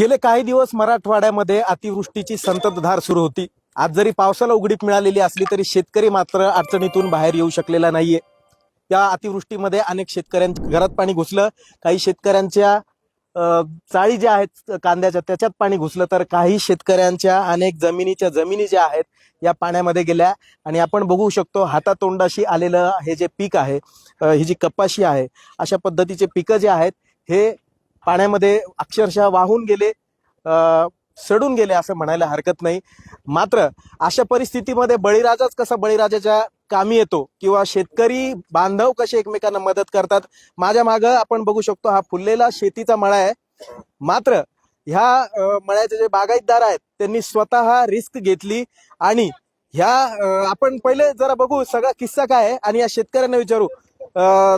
गेले काही दिवस मराठवाड्यामध्ये अतिवृष्टीची संततधार सुरू होती. आज जरी पावसाला उघडीप मिळालेली असली तरी शेतकरी मात्र अडचणीतून बाहेर येऊ शकलेला नाहीये. या अतिवृष्टीमध्ये अनेक शेतकऱ्यांच्या घरात पाणी घुसलं. काही शेतकऱ्यांच्या चाळी ज्या आहेत कांद्याच्या त्याच्यात पाणी घुसलं. तर काही शेतकऱ्यांच्या अनेक जमिनीच्या जमिनी ज्या आहेत या पाण्यामध्ये गेल्या. आणि आपण बघू शकतो हातातोंडाशी आलेलं हे जे पीक आहे ही जी कपाशी आहे अशा पद्धतीचे पिकं जे आहेत हे पाण्यामध्ये अक्षरशः वाहून गेले सडून गेले असं म्हणायला हरकत नाही. मात्र अशा परिस्थितीमध्ये बळीराजाच कसा बळीराजाच्या कामी येतो किंवा शेतकरी बांधव कसे एकमेकांना मदत करतात माझ्या मागं आपण बघू शकतो हा फुललेला शेतीचा मळा आहे. मात्र ह्या मळ्याचे जे बागायतदार आहेत त्यांनी स्वतः रिस्क घेतली आणि ह्या आपण पहिले जरा बघू सगळा किस्सा काय आहे आणि या शेतकऱ्यांना विचारू.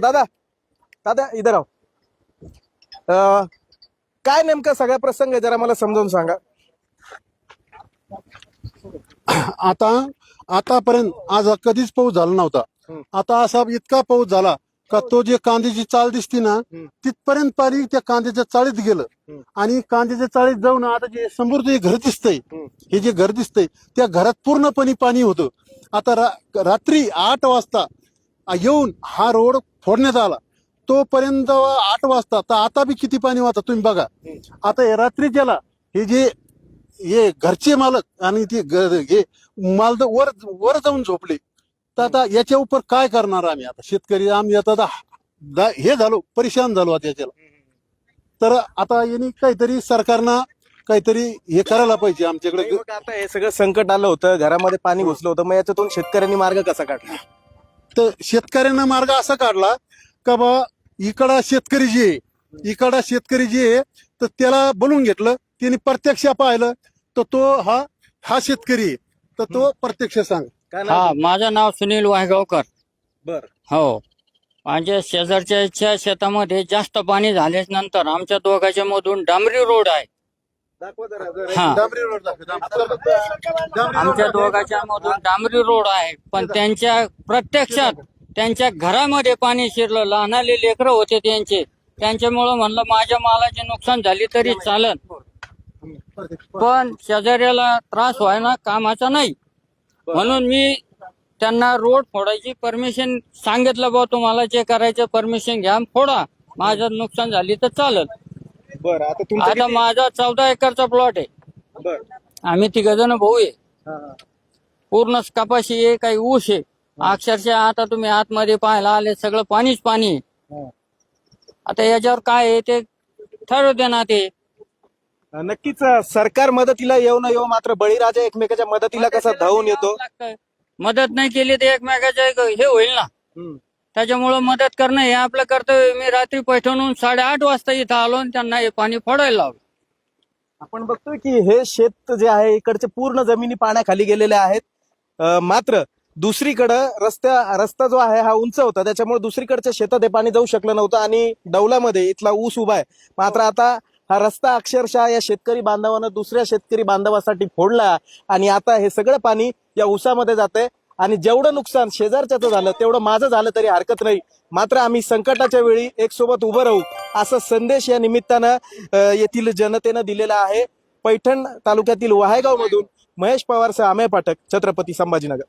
दादा दादा इधर आहो काय नेमका सगळा प्रसंग आहे जरा मला समजावून सांगा आता आतापर्यंत आज कधीच पाऊस झाला नव्हता. आता असा इतका पाऊस झाला का तो जे कांद्याची चाळ दिसती ना. तिथपर्यंत पाणी त्या कांद्याच्या चाळीत गेलं. आणि कांद्याच्या चाळीत जाऊन आता जे समोर जे घर दिसतंय. हे जे घर दिसतंय त्या घरात पूर्णपणे पाणी होतं आता रा- रात्री आठ वाजता येऊन हा रोड फोडण्यात आला तोपर्यंत आठ वाजता तर आता बी किती पाणी वाहतं तुम्ही बघा. आता हे रात्री त्याला हे जे हे घरचे मालक आणि ते हे मालक वर वर जाऊन झोपले. तर आता याच्या उपर काय करणार आम्ही आता? शेतकरी आम्ही आता हे झालो परेशान झालो आता याच्याला. तर आता यांनी काहीतरी सरकारनं काहीतरी हे करायला पाहिजे आमच्याकडे. नाही, मग आता हे सगळं संकट आलं होतं घरामध्ये पाणी घुसलं होतं मग याच्यातून शेतकऱ्यांनी मार्ग कसा काढला? तर शेतकऱ्यांना मार्ग असा काढला का बा इकडा शेतकरी जे आहे इकडा शेतकरी जे आहे तर त्याला बोलून घेतलं त्यांनी प्रत्यक्ष पाहिलं तर तो हा हा शेतकरी आहे तर तो प्रत्यक्ष सांग काय नाव हा तुमचं? माझं नाव सुनील वायगावकर बर हो माझ्या शेजारच्या शेतामध्ये जास्त पाणी झाल्याच नंतर आमच्या दोघांच्या मधून डांबरी रोड आहे दाखवा जरा, जरा. हा डांबरी रोड दाखव, डांबरी रोड. डांबरी रोड आमच्या दाखव. दोघांच्या मधून डांबरी रोड आहे पण त्यांच्या प्रत्यक्षात त्यांच्या घरामध्ये पाणी शिरलं. लहानाले लेकरं होते त्यांचे. त्यांच्यामुळं म्हणलं माझ्या मालाची नुकसान झाली तरी चालत पण शेजाऱ्याला त्रास व्हायला कामाचा नाही. म्हणून मी त्यांना रोड फोडायची परमिशन सांगितलं बा तुम्हाला जे करायचं परमिशन घ्या फोडा. माझं नुकसान झाली तर चालत बर आता तुमचं आता किती- माझा चौदा एकरचा प्लॉट आहे. बर. आम्ही तिघ जण भाऊ आहे. हा, हा. पूर्ण कपाशी आहे काही ऊस आहे. अक्षरशः आता तुम्ही आतमध्ये पाहायला आले सगळं पाणीच पाणी. आहे. आता याच्यावर काय आहे ते ठरवू दे ना ते. नक्कीच अं, सरकार मदतीला येऊ न येऊ मात्र बळीराजा एकमेकाच्या मदतीला कसा धावून येतो. मदत नाही केली तर एकमेकाच्या एक हे होईल ना. हम्म. त्याच्यामुळं मदत करणं हे आपलं कर्तव्य मी रात्री पैठणहून साडेआठ वाजता इथं आलो आणि त्यांना हे पाणी फोडायला लावलं. आपण बघतोय की हे शेत जे आहे इकडचे पूर्ण जमिनी पाण्याखाली गेलेल्या आहेत. अं, मात्र दुसरीकडं रस्त्या रस्ता जो आहे हा उंच होता. त्याच्यामुळे दुसरीकडच्या शेतात हे पाणी जाऊ शकलं नव्हतं आणि डौलामध्ये इथला ऊस उभा आहे. मात्र आता हा रस्ता अक्षरशः या शेतकरी बांधवानं दुसऱ्या शेतकरी बांधवासाठी फोडला आणि आता हे सगळं पाणी या ऊसामध्ये जातंय. आणि जेवढं नुकसान शेजारच्याचं झालं तेवढं माझं झालं तरी हरकत नाही. मात्र आम्ही संकटाच्या वेळी एक सोबत उभं राहू असा संदेश या निमित्तानं येथील जनतेनं दिलेला आहे. पैठण तालुक्यातील वहायगाव मधून महेश पवारसह अमेय पाठक छत्रपती संभाजीनगर.